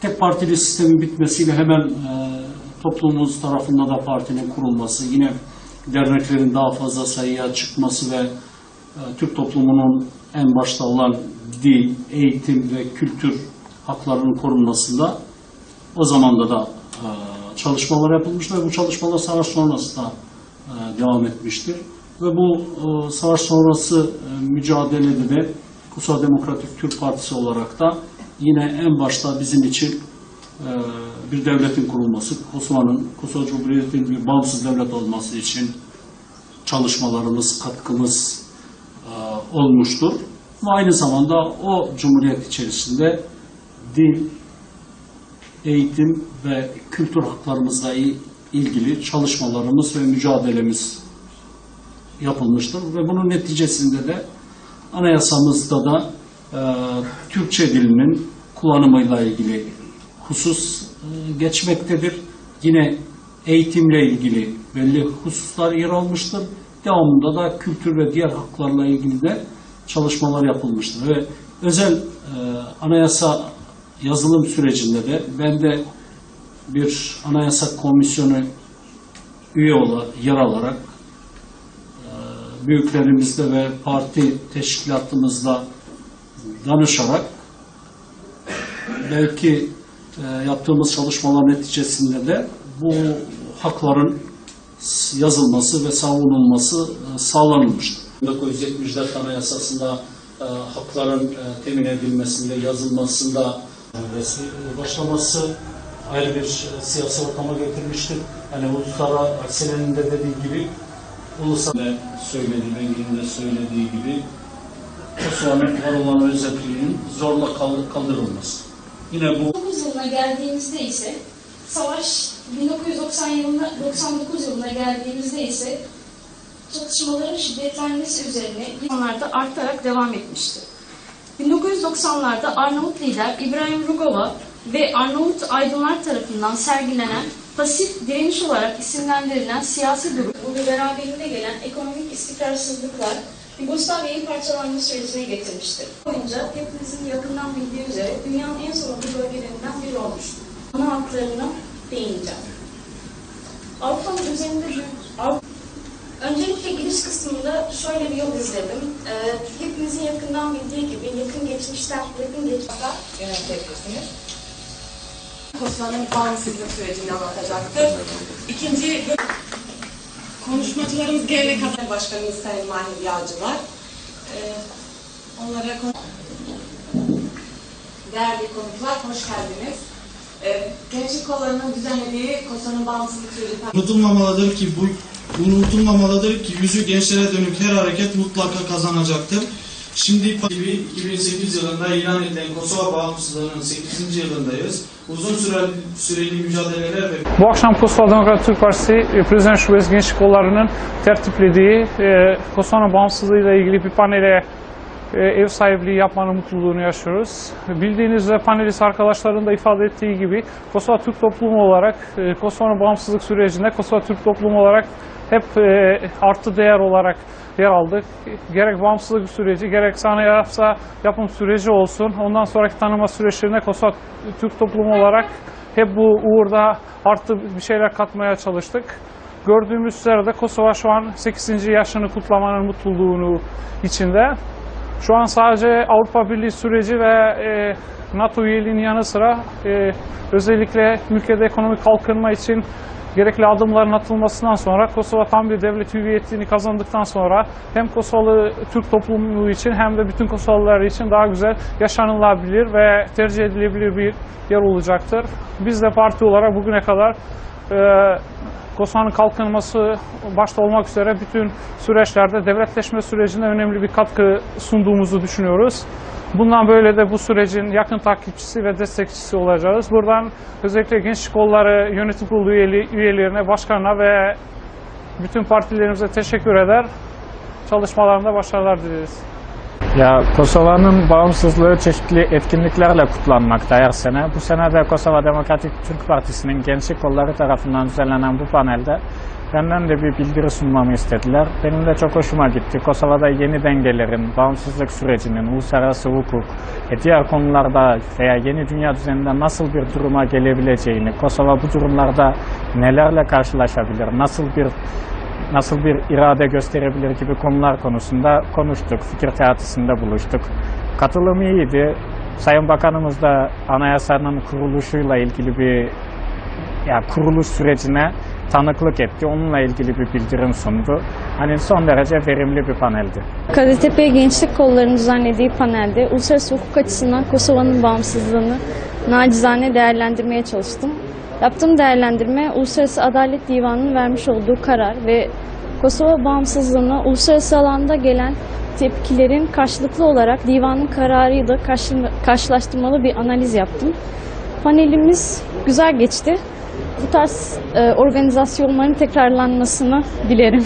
tek partili sistemin bitmesiyle hemen e, toplumumuz tarafında da partinin kurulması, yine derneklerin daha fazla sayıya çıkması ve e, Türk toplumunun en başta olan dil, eğitim ve kültür haklarının korunmasında o zamanda da e, çalışmalar yapılmıştır ve bu çalışmalar savaş sonrası da e, devam etmiştir. Ve bu e, savaş sonrası e, mücadelede de Kosova Demokratik Türk Partisi olarak da yine en başta bizim için e, bir devletin kurulması, Kosova'nın, Kosova Cumhuriyeti'nin bir bağımsız devlet olması için çalışmalarımız, katkımız e, olmuştur. Ve aynı zamanda o cumhuriyet içerisinde dil, eğitim ve kültür haklarımızla ilgili çalışmalarımız ve mücadelemiz yapılmıştır. Ve bunun neticesinde de anayasamızda da Türkçe dilinin kullanımıyla ilgili husus e, geçmektedir. Yine eğitimle ilgili belli hususlar yer almıştır. Devamında da kültür ve diğer haklarla ilgili de çalışmalar yapılmıştır. Ve özel e, anayasa yazılım sürecinde de ben de bir anayasa komisyonu üye olarak, yer alarak e, büyüklerimizle ve parti teşkilatımızla danışarak belki e, yaptığımız çalışmalar neticesinde de bu hakların yazılması ve savunulması e, sağlanılmıştır. 1974 Anayasası'nda e, hakların e, temin edilmesinde, yazılmasında resmi başlaması ayrı bir e, siyasi ortama getirmiştir. Yani uluslararası Selen'in de dediği gibi ulusal söylediği, Bengi'nin de söylediği gibi Kosova'nın var olan özelliğinin zorla kal- kaldırılması. Yine bu 19 yılına geldiğimizde ise savaş 1990 yılına 99 yılına geldiğimizde ise çatışmaların şiddetlenmesi üzerine zamanlarda artarak devam etmişti. 1990'larda Arnavut lider İbrahim Rugova ve Arnavut aydınlar tarafından sergilenen pasif direniş olarak isimlendirilen siyasi durum bu beraberinde gelen ekonomik istikrarsızlıklar Yugoslavya'yı parçalanma sürecine getirmiştir. Boyunca hepimizin yakından bildiği üzere dünyanın en sorunlu bölgelerinden biri olmuştur. Ana haklarına değineceğim. Avrupa'nın üzerinde. Avrupa Öncelikle giriş kısmında şöyle bir yol izledim. Ee, hepimizin yakından bildiği gibi yakın geçmişten, yakın geçmişten yöneltebilirsiniz. Kosova'nın bağımsızlık sürecini anlatacaktır. İkinci konuşmacılarımız gelene kadar Başkanımız Sayın Mahir Yağcı var. Ee, onlara Değerli konuklar, hoş geldiniz. Ee, Gençlik Kolları'nın düzenlediği Kosova'nın bağımsızlık süreci Unutulmamalıdır ki bu unutulmamalıdır ki yüzü gençlere dönük her hareket mutlaka kazanacaktır. Şimdi gibi 2008 yılında ilan edilen Kosova bağımsızlığının 8. yılındayız. Uzun süreli, süreli mücadeleler ve Bu akşam Kosova Demokrat Türk Partisi e, Prezident Şubesi Gençlik Kolları'nın tertiplediği e, Kosova'nın bağımsızlığıyla ilgili bir panele e, ev sahipliği yapmanın mutluluğunu yaşıyoruz. Bildiğiniz üzere panelist arkadaşların da ifade ettiği gibi Kosova Türk toplumu olarak e, Kosova'nın bağımsızlık sürecinde Kosova Türk toplumu olarak hep e, artı değer olarak yer aldık. Gerek bağımsızlık süreci, gerekse anayasa yapım süreci olsun. Ondan sonraki tanıma süreçlerinde Kosova Türk toplumu olarak hep bu uğurda artı bir şeyler katmaya çalıştık. Gördüğümüz üzere de Kosova şu an 8. yaşını kutlamanın mutluluğunu içinde. Şu an sadece Avrupa Birliği süreci ve e, NATO üyeliğinin yanı sıra e, özellikle ülkede ekonomik kalkınma için gerekli adımların atılmasından sonra Kosova tam bir devlet hüviyetini kazandıktan sonra hem Kosovalı Türk toplumu için hem de bütün Kosovalılar için daha güzel yaşanılabilir ve tercih edilebilir bir yer olacaktır. Biz de parti olarak bugüne kadar e, Kosova'nın kalkınması başta olmak üzere bütün süreçlerde devletleşme sürecinde önemli bir katkı sunduğumuzu düşünüyoruz. Bundan böyle de bu sürecin yakın takipçisi ve destekçisi olacağız. Buradan özellikle Gençlik Kolları Yönetim Kurulu üyeli- üyelerine, başkanına ve bütün partilerimize teşekkür eder. Çalışmalarında başarılar dileriz. Ya Kosova'nın bağımsızlığı çeşitli etkinliklerle kutlanmakta her sene. Bu sene de Kosova Demokratik Türk Partisi'nin gençlik kolları tarafından düzenlenen bu panelde benden de bir bildiri sunmamı istediler. Benim de çok hoşuma gitti. Kosova'da yeni dengelerin, bağımsızlık sürecinin, uluslararası hukuk ve diğer konularda veya yeni dünya düzeninde nasıl bir duruma gelebileceğini, Kosova bu durumlarda nelerle karşılaşabilir, nasıl bir nasıl bir irade gösterebilir gibi konular konusunda konuştuk. Fikir teatisinde buluştuk. Katılım iyiydi. Sayın Bakanımız da anayasanın kuruluşuyla ilgili bir ya kuruluş sürecine tanıklık etti. Onunla ilgili bir bildirim sundu. Hani son derece verimli bir paneldi. Kadıtepe Gençlik Kolları'nın düzenlediği panelde uluslararası hukuk açısından Kosova'nın bağımsızlığını nacizane değerlendirmeye çalıştım. Yaptığım değerlendirme Uluslararası Adalet Divanı'nın vermiş olduğu karar ve Kosova bağımsızlığına uluslararası alanda gelen tepkilerin karşılıklı olarak divanın kararıyla karşı- karşılaştırmalı bir analiz yaptım. Panelimiz güzel geçti. Bu tarz e, organizasyonların tekrarlanmasını dilerim.